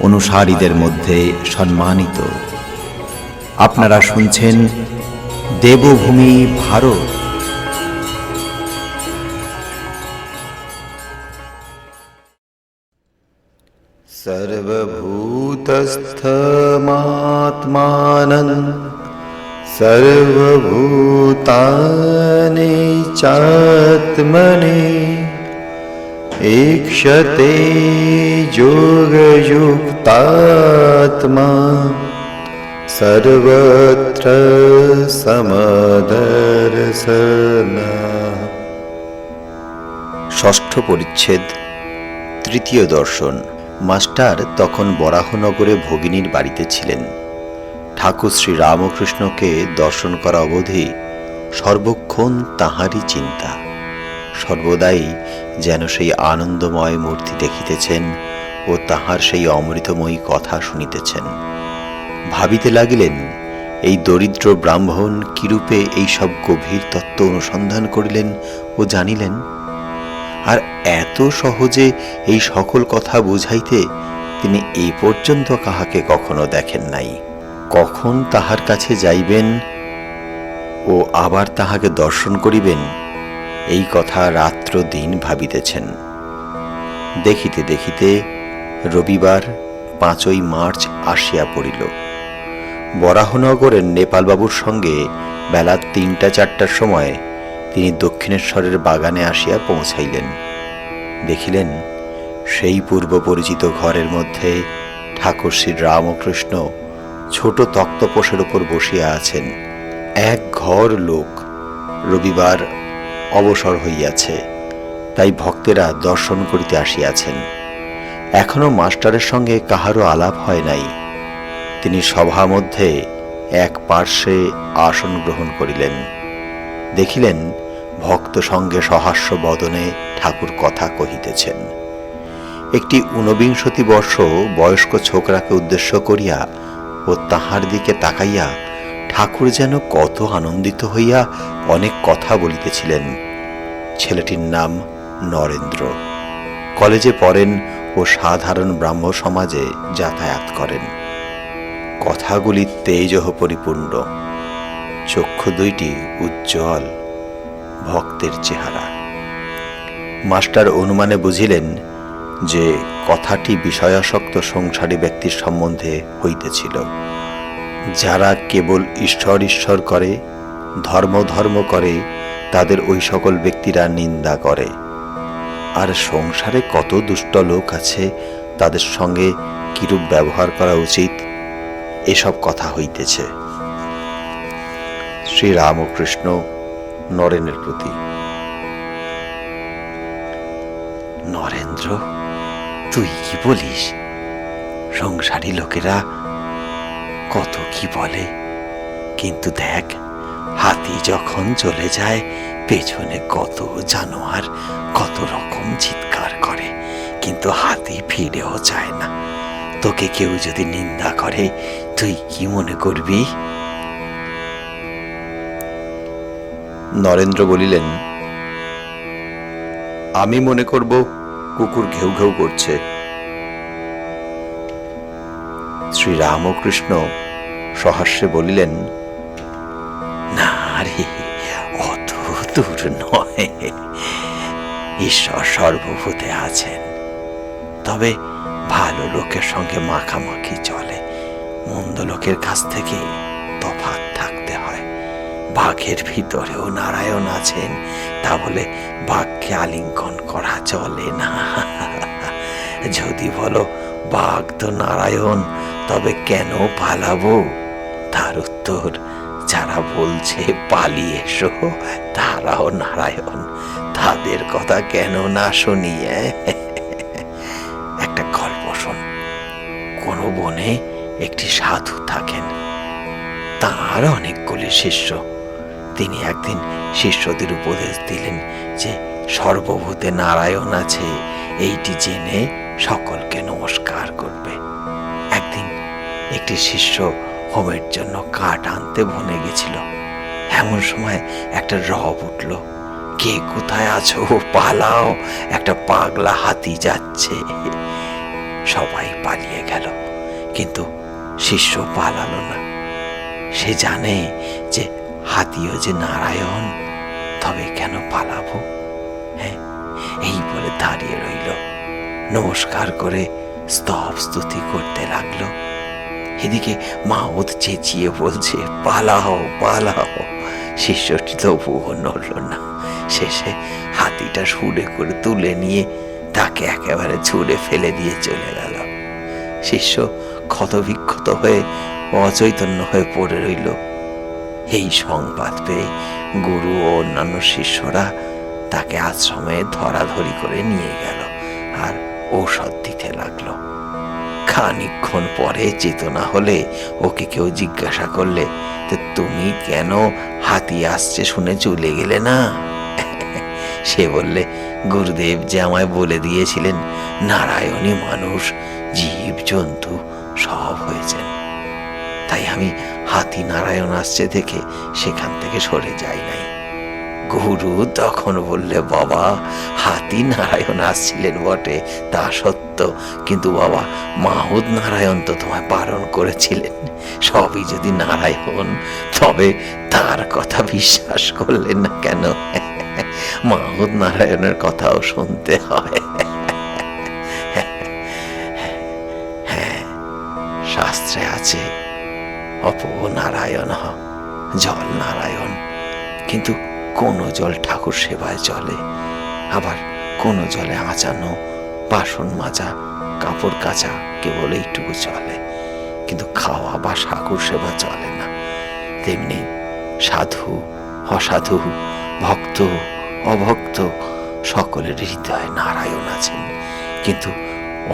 অনুসারীদের মধ্যে সম্মানিত আপনারা শুনছেন দেবভূমি ভারত सर्वभूतस्थमात्मानं सर्वभूतानि चात्मनि ईक्षते योगयुक्तात्मा सर्वत्र समदर्शना ষষ্ঠ পরিচ্ছেদ তৃতীয় দর্শন মাস্টার তখন বরাহনগরে ভগিনীর বাড়িতে ছিলেন ঠাকুর শ্রী রামকৃষ্ণকে দর্শন করা অবধি সর্বক্ষণ তাহারই চিন্তা সর্বদাই যেন সেই আনন্দময় মূর্তি দেখিতেছেন ও তাহার সেই অমৃতময়ী কথা শুনিতেছেন। ভাবিতে লাগিলেন, এই দরিদ্র ব্রাহ্মণ কিরূপে এই সব গভীর তত্ত্ব অনুসন্ধান করিলেন ও জানিলেন, আর এত সহজে এই সকল কথা বুঝাইতে তিনি এই পর্যন্ত কাহাকে কখনো দেখেন নাই। কখন তাহার কাছে যাইবেন ও আবার তাহাকে দর্শন করিবেন এই কথা রাত্র দিন ভাবিতেছেন। দেখিতে দেখিতে রবিবার পাঁচই মার্চ আসিয়া পড়িল। বরাহনগরের নেপালবাবুর সঙ্গে বেলা তিনটা চারটার সময় তিনি দক্ষিণেশ্বরের বাগানে আসিয়া পৌঁছাইলেন। দেখিলেন সেই পূর্ব পরিচিত ঘরের মধ্যে ঠাকুর শ্রী রামকৃষ্ণ ছোট তক্তপোষের উপর বসিয়া আছেন। এক ঘর লোক। রবিবার অবসর হইয়াছে। তাই ভক্তেরা দর্শন করিতে আসিয়াছেন। এখনও মাস্টারের সঙ্গে কাহারও আলাপ হয় নাই। তিনি সভা মধ্যে এক পার্শ্বে আসন গ্রহণ করিলেন। দেখিলেন ভক্ত সঙ্গে সহাস্য বদনে ঠাকুর কথা কহিতেছেন। একটি ঊনবিংশতি বর্ষ বয়স্ক ছোকরাকে উদ্দেশ্য করিয়া ও তাহার দিকে তাকাইয়া ঠাকুর যেন কত আনন্দিত হইয়া অনেক কথা বলিতেছিলেন। ছেলেটির নাম নরেন্দ্র। কলেজে পড়েন ও সাধারণ ব্রাহ্ম সমাজে যাতায়াত করেন। কথাগুলি তেজহ পরিপূর্ণ চক্ষু দুইটি উজ্জ্বল, ভক্তের চেহারা। মাস্টার অনুমানে বুঝিলেন যে কথাটি বিষয়াসক্ত সংসারী ব্যক্তির সম্বন্ধে হইতেছিল। যারা কেবল ঈশ্বর ঈশ্বর করে, ধর্ম ধর্ম করে, তাদের ওই সকল ব্যক্তিরা নিন্দা করে। আর সংসারে কত দুষ্ট লোক আছে, তাদের সঙ্গে কিরূপ ব্যবহার করা উচিত? এসব কথা হইতেছে। শ্রীরামকৃষ্ণ নরেনের প্রতি। নরেন্দ্র, তুই কি বলিস? সংসারী লোকেরা কত কি বলে। কিন্তু দেখ, হাতি যখন চলে যায়, পেছনে কত জানোয়ার, কত রকম চিৎকার করে। কিন্তু হাতি ফিরেও যায় না। তোকে কেউ যদি নিন্দা করে, তুই কি মনে করবি? নরেন্দ্র বলিলেন, আমি মনে করব কুকুর ঘেউ ঘেউ করছে। শ্রী রামকৃষ্ণ সহাস্যে বলিলেন না রে অত দূর নয়, ঈশ্বর সর্বভূতে আছেন। তবে ভালো লোকের সঙ্গে মাখামাখি চলে। মন্দ লোকের কাছ থেকে তফাৎ থাকতে হয়। বাঘের ভিতরেও নারায়ণ আছেন, তা বলে বাঘকে আলিঙ্গন করা চলে না। যদি বলো, বাঘ তো নারায়ণ, তবে কেন পালাবো? তার উত্তর, যারা বলছে, পালিয়ে এসো। তারাও নারায়ণ। তাদের কথা কেন না শুনি একটা গল্প শোন। কোনো বনে একটি সাধু থাকেন। তার অনেকগুলি শিষ্য। তিনি একদিন শিষ্যদের উপদেশ দিলেন যে, সর্বভূতে নারায়ণ আছে, এইটি জেনে সকলকে নমস্কার করবে। একদিন একটি শিষ্য হোমের জন্য কাঠ আনতে বনে গেছিল। এমন সময় একটা রব উঠল। কে কোথায় আছো? পালাও, একটা পাগলা হাতি যাচ্ছে। সবাই পালিয়ে গেল, কিন্তু শিষ্য পালালো না। সে জানে যে হাতিও যে নারায়ণ, তবে কেন পালাবো? হ্যাঁ এই বলে দাঁড়িয়ে রইল। নমস্কার করে স্তব স্তুতি করতে লাগল। এদিকে মাওদ চেঁচিয়ে বলছে, পালাও পালাও। শিষ্যটি তবুও নড়ল না। শেষে হাতিটা সুরে করে তুলে নিয়ে তাকে একেবারে ছুঁড়ে ফেলে দিয়ে চলে গেল। শিষ্য ক্ষতবিক্ষত হয়ে অচৈতন্য হয়ে পড়ে রইল। এই সংবাদ পেয়ে গুরু ও অন্যান্য শিষ্যরা তাকে আশ্রমে ধরাধরি করে নিয়ে গেল আর ঔষধ দিতে লাগল। খানিকক্ষণ পরে চেতনা হলে ওকে কেউ জিজ্ঞাসা করলে তুমি কেন হাতি আসছে শুনে চলে গেলে না? সে বললে, গুরুদেব যে আমায় বলে দিয়েছিলেন নারায়ণী মানুষ, জীব জন্তু, সব হয়েছেন তাই আমি হাতি নারায়ণ আসছে দেখে সেখান থেকে সরে যাই নাই। গুরু তখন বললে, বাবা, হাতি নারায়ণ আসছিলেন বটে, তা সত্য। কিন্তু বাবা মাহুদ নারায়ণ তো তোমায় বারণ করেছিলেন। সবই যদি নারায়ণ, তবে তার কথা বিশ্বাস করলেন না কেন? মাহুদ নারায়ণের কথাও শুনতে হয় হ্যাঁ শাস্ত্রে আছে, অপ নারায়ণ জল নারায়ণ। কিন্তু কোনো জল ঠাকুর সেবায় চলে। আবার কোনো জলে আঁচানো, বাসন মাজা, কাপড় কাচা কেবল এইটুকু চলে। কিন্তু খাওয়া বা ঠাকুর সেবা চলে না। তেমনি সাধু, অসাধু, ভক্ত, অভক্ত সকলের হৃদয়ে নারায়ণ আছেন। কিন্তু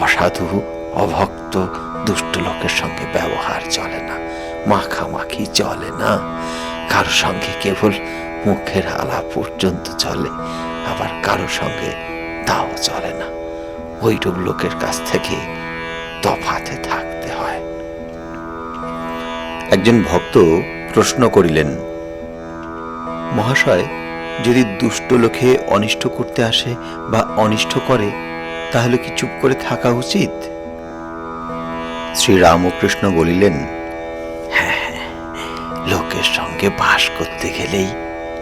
অসাধু, অভক্ত দুষ্ট লোকের সঙ্গে ব্যবহার চলে না। মাখামাখি চলে না। কারও সঙ্গে কেবল মুখের আলাপ পর্যন্ত চলে, আবার কারও সঙ্গে তাও চলে না। ওইরূপ লোকের কাছ থেকে তফাতে থাকতে হয়। একজন ভক্ত প্রশ্ন করিলেন, মহাশয়, যদি দুষ্ট লোকে অনিষ্ট করতে আসে বা অনিষ্ট করে, তাহলে কি চুপ করে থাকা উচিত? শ্রী রামকৃষ্ণ বলিলেন হ্যাঁ লোকের সঙ্গে বাস করতে গেলেই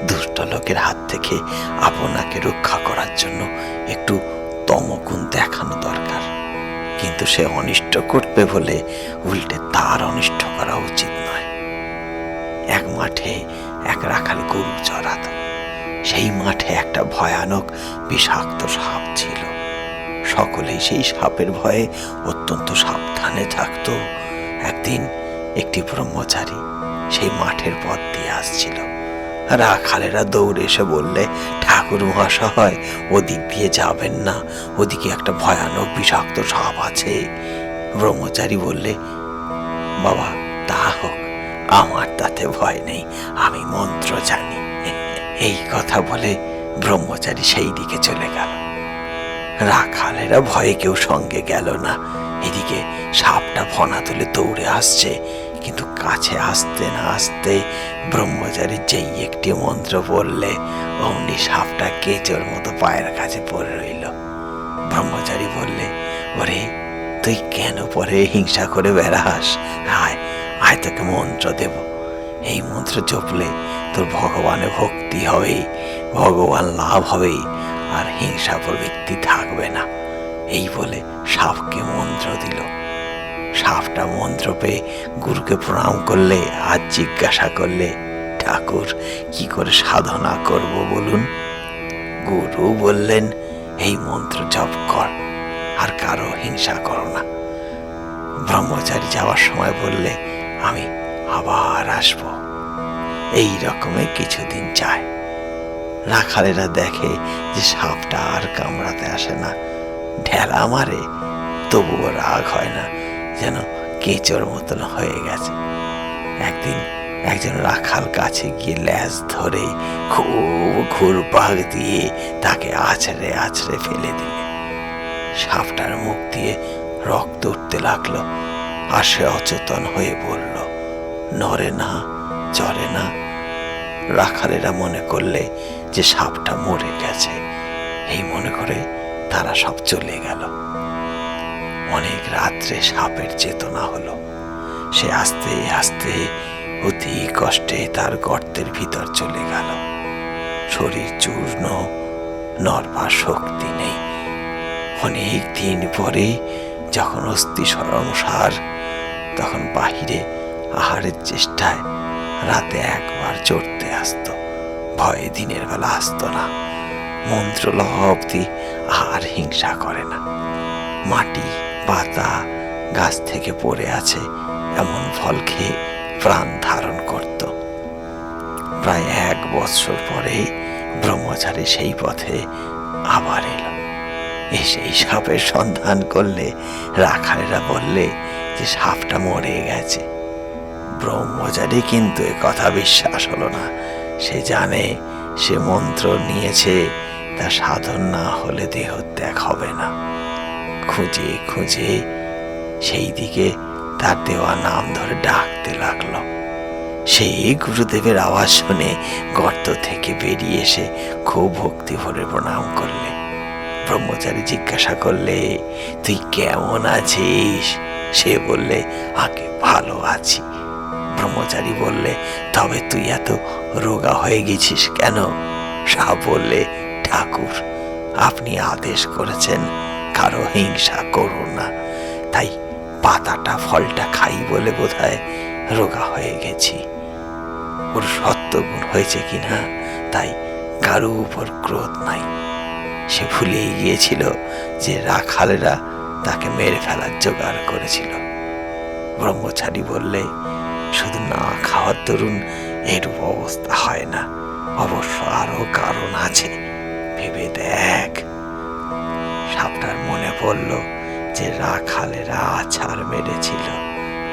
দুষ্ট লোকের হাত থেকে আপনাকে রক্ষা করার জন্য একটু তমগুণ দেখানো দরকার। কিন্তু সে অনিষ্ট করবে বলে উল্টে তার অনিষ্ট করা উচিত নয়। এক মাঠে এক রাখাল গরু চড়াত। সেই মাঠে একটা ভয়ানক বিষাক্ত সাপ ছিল। সকলেই সেই সাপের ভয়ে অত্যন্ত সাবধানে থাকতো। একদিন একটি ব্রহ্মচারী সেই মাঠের পথ দিয়ে আসছিল। রাখালেরা দৌড়ে এসে বললে, ঠাকুর মহাশয়, ওদিক দিয়ে যাবেন না। ওদিকে একটা ভয়ানক বিষাক্ত সাপ আছে। ব্রহ্মচারী বললে, বাবা, তা হোক, আমার তাতে ভয় নেই, আমি মন্ত্র জানি। এই কথা বলে ব্রহ্মচারী সেই দিকে চলে গেল। রাখালেরা ভয়ে কেউ সঙ্গে গেল না। এদিকে সাপটা ফনা তুলে দৌড়ে আসছে। কিন্তু কাছে আসতে না আসতে ব্রহ্মচারী যেই একটি মন্ত্র বললে, অমনি সাপটা কেচোর মতো পায়ের কাছে পড়ে রইল। ব্রহ্মচারী বললে, ওরে, তুই কেন পরে হিংসা করে বেড়াস? আয় আয় তোকে মন্ত্র দেব। এই মন্ত্র জপলে তোর ভগবানে ভক্তি হবে ভগবান লাভ হবে আর হিংসা প্রবৃত্তি থাকবে না। এই বলে সাপকে মন্ত্র দিল। সাপটা মন্ত্র পেয়ে গুরুকে প্রণাম করলে আর জিজ্ঞাসা করলে, ঠাকুর, কি করে সাধনা করব বলুন? গুরু বললেন, এই মন্ত্র জপ কর, আর কারও হিংসা করো না। ব্রহ্মচারী যাওয়ার সময় বললে, আমি আবার আসব। এই রকমে কিছুদিন যায়। রাখালেরা দেখে যে সাপটা আর কামড়াতে আসে না। ঢেলা মারে, তবুও রাগ হয় না। যেন কেঁচোর মতন হয়ে গেছে। একদিন একজন রাখাল কাছে গিয়ে ল্যাজ ধরে খুব ঘুরপাক দিয়ে তাকে আছড়ে আছড়ে ফেলে দিলে। সাপটার মুখ দিয়ে রক্ত উঠতে লাগল আর সে অচেতন হয়ে বলল, নড়ে না চলে না। রাখালেরা মনে করলে যে সাপটা মরে গেছে, এই মনে করে তারা সব চলে গেল। অনেক রাত্রে সাপের চেতনা হলো। সে আস্তে আস্তে অতি কষ্টে তার গর্তের ভিতর চলে গেল। শরীর চূর্ণ নরবার শক্তি নেই। অনেক দিন পরে যখন অস্থি সংসার তখন বাহিরে আহারের চেষ্টায় রাতে একবার চড়তে আসতো। ভয়ে দিনের বেলা আসতো না। মন্ত্রলহ অব্দি আর হিংসা করে না। মাটি পাতা গাছ থেকে পড়ে আছে, এমন ফল খেয়ে প্রাণ ধারণ করত। প্রায় এক বৎসর পরে ব্রহ্মচারী সেই পথে আবার এলো। এসে এই সাপের সন্ধান করলে, রাখালেরা বললে যে সাপটা মরে গেছে। ব্রহ্মচারী কিন্তু এ কথা বিশ্বাস হলো না। সে জানে, সে মন্ত্র নিয়েছে, তা সাধন না হলে দেহ ত্যাগ হবে না। খুঁজে খুঁজে সেই দিকে তার দেওয়া নাম ধরে ডাকতে লাগল। সেই গুরুদেবের আওয়াজ শুনে গর্ত থেকে বেরিয়ে এসে খুব ভক্তি ভরে প্রণাম করলে। ব্রহ্মচারী জিজ্ঞাসা করলে, তুই কেমন আছিস? সে বললে, আগে ভালো আছি। ব্রহ্মচারী বললে, তবে তুই এত রোগা হয়ে গেছিস কেন? শাহ বললে, ঠাকুর, আপনি আদেশ করেছেন কারও হিংসা করো না। তাই পাতাটা, ফলটা খাই বলে বোধহয় রোগা হয়ে গেছি। ওর সত্যগুণ হয়েছে কিনা, তাই কারও উপর ক্রোধ নাই। সে ভুলেই গিয়েছিল যে রাখালেরা তাকে মেরে ফেলার জোগাড় করেছিল। ব্রহ্মচারী বললে, শুধু না খাওয়ার দরুন এরূপ অবস্থা হয় না। অবশ্য আরও কারণ আছে। ভেবে দেখ। সাপটার মনে পড়ল যে রাখালেরা আছাড় মেরেছিল।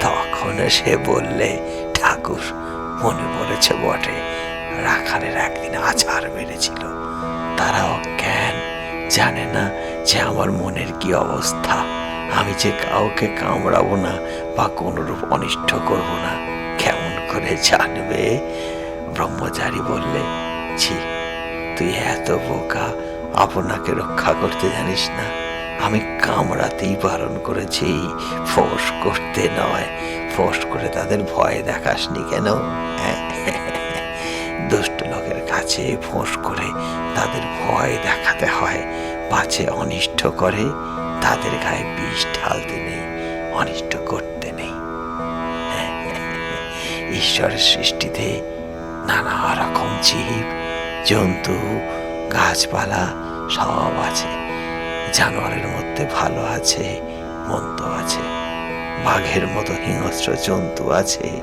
তখন সে বললে, ঠাকুর, মনে পড়েছে বটে, রাখালের একদিন আছাড় মেরেছিল। তারা অজ্ঞান, জানে না যে আমার মনের কি অবস্থা। আমি যে কাউকে কামড়াবো না বা কোনোরূপ অনিষ্ট করব না, কেমন করে জানবে? ব্রহ্মচারী বললে, ছি, তুই এত বোকা আপনাকে রক্ষা করতে জানিস না। আমি কামড়াতেই বারণ করেছি, ফোঁস করতে নয়। ফোঁস করে তাদের ভয় দেখাসনি কেন? হ্যাঁ? দুষ্ট লোকের কাছে ফোঁস করে তাদের ভয় দেখাতে হয়। পাছে অনিষ্ট করে, তাদের গায়ে বিষ ঢালতে নেই, অনিষ্ট করতে নেই। ঈশ্বরের সৃষ্টিতে নানা রকম জীব, জন্তু গাছপালা সব আছে। জানোয়ারের মধ্যে ভালো আছে, মন্দ আছে। বাঘের মতো হিংস্র জন্তু আছে।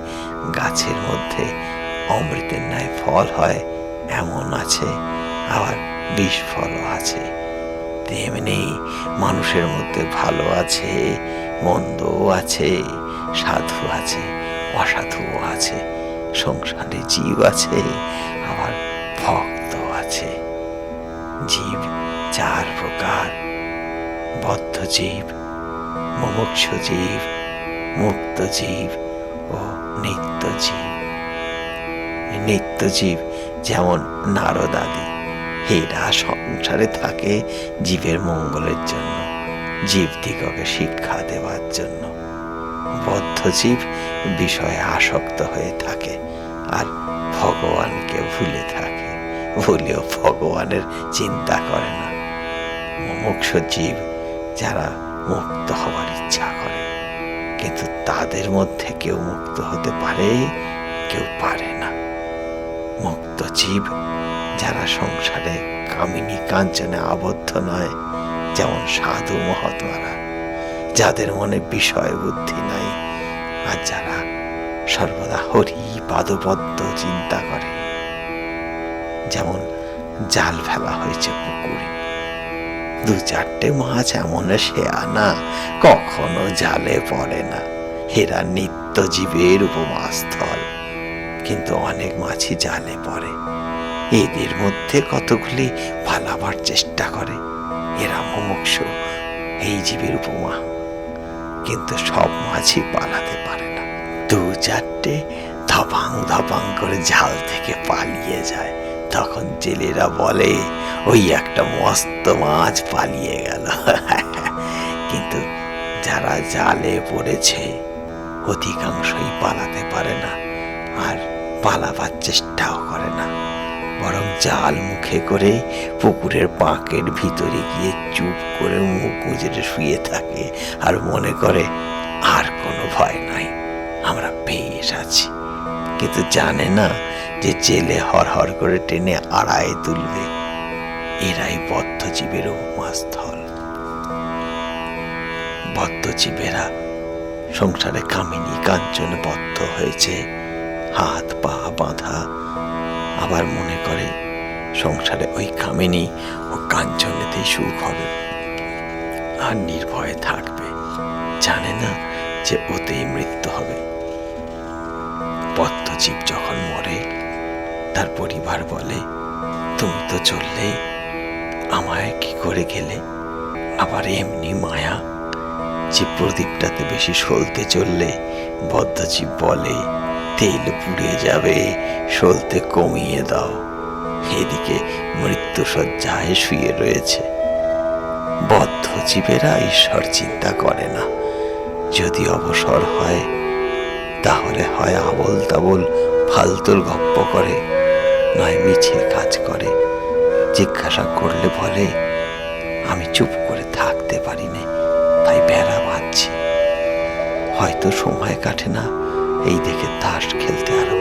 গাছের মধ্যে অমৃতের ন্যায় ফল হয়, এমন আছে। আবার বিষ ফলও আছে। তেমনি মানুষের মধ্যে ভালো আছে, মন্দও আছে, সাধু আছে, অসাধুও আছে। সংসারে জীব আছে, আবার ভক্ত আছে। জীব চার প্রকার। বদ্ধ জীব মুমুক্ষ জীব, মুক্ত জীব ও নিত্য জীব। নিত্য জীব যেমন নারদ আদি, এরা সংসারে থাকে জীবের মঙ্গলের জন্য, জীব দিগকে শিক্ষা দেওয়ার জন্য। বদ্ধ জীব বিষয়ে আসক্ত হয়ে থাকে আর ভগবানকে ভুলে থাকে। ভুলেও ভগবানের চিন্তা করে না। মুমুক্ষ জীব যারা মুক্ত হওয়ার ইচ্ছা করে, কিন্তু তাদের মধ্যে কেউ মুক্ত হতে পারে, কেউ পারে না। মুক্ত জীব যারা সংসারে কামিনী কাঞ্চনে আবদ্ধ নয়, যেমন সাধু মহাত্মারা, যাদের মনে বিষয় বুদ্ধি নাই, আর যারা সর্বদা হরি পাদপদ্ম চিন্তা করে। যেমন জাল ফেলা হয়েছে পুকুরে। দু চারটে মাছ এমন সে আনা, কখনো জালে পড়ে না। এরা নিত্য জীবের উপমাস্থল। কিন্তু অনেক মাছই জালে পড়ে। এদের মধ্যে কতগুলি পালাবার চেষ্টা করে। এরা মুমুক্ষ, এই জীবের উপমা। কিন্তু সব মাছই পালাতে পারে না। দু চারটে ধপাং ধপাং করে জাল থেকে পালিয়ে যায়। তখন জেলেরা বলে, ওই একটা মস্ত মাছ পালিয়ে গেল। কিন্তু যারা জালে পড়েছে, অধিকাংশই পালাতে পারে না আর পালাবার চেষ্টাও করে না। বরং জাল মুখে করে পুকুরের পাঁকের ভিতরে গিয়ে চুপ করে মুখ গুজরে শুয়ে থাকে আর মনে করে, আর কোনো ভয় নাই, আমরা বেশ আছি। কিন্তু জানে না যে জেলে হরহর করে টেনে আড়ায় তুলবে। এরাই বদ্ধজীবের উপমাস্থল বদ্ধজীবেরা সংসারে কামিনী কাঞ্চন বদ্ধ হয়েছে, হাত পা বাঁধা। আবার মনে করে সংসারে ওই কামিনী ও কাঞ্চনেতেই সুখ হবে। আর নির্ভয়ে থাকবে। জানে না যে ওতেই মৃত্যু হবে। পদ্মজীব যখন মরে, তার পরিবার বলে, তুমি তো চললে, আমায় কি করে গেলে? আবার এমনি মায়া যে প্রদীপটাতে বেশি সলতে চললে বদ্ধজীব বলে, তেল পুড়ে যাবে, সলতে কমিয়ে দাও। এদিকে মৃত্যু সজ্জায় শুয়ে রয়েছে। বদ্ধজীবেরা ঈশ্বর চিন্তা করে না। যদি অবসর হয় তাহলে হয় আবল তাবল ফালতুর গপ্প করে, নয় মিছিল কাজ করে। জিজ্ঞাসা করলে বলে, আমি চুপ করে থাকতে পারি না তাই বেড়া বাঁধছি। হয়তো সময় কাটে না, এই দেখে তাস খেলতে আরম্ভ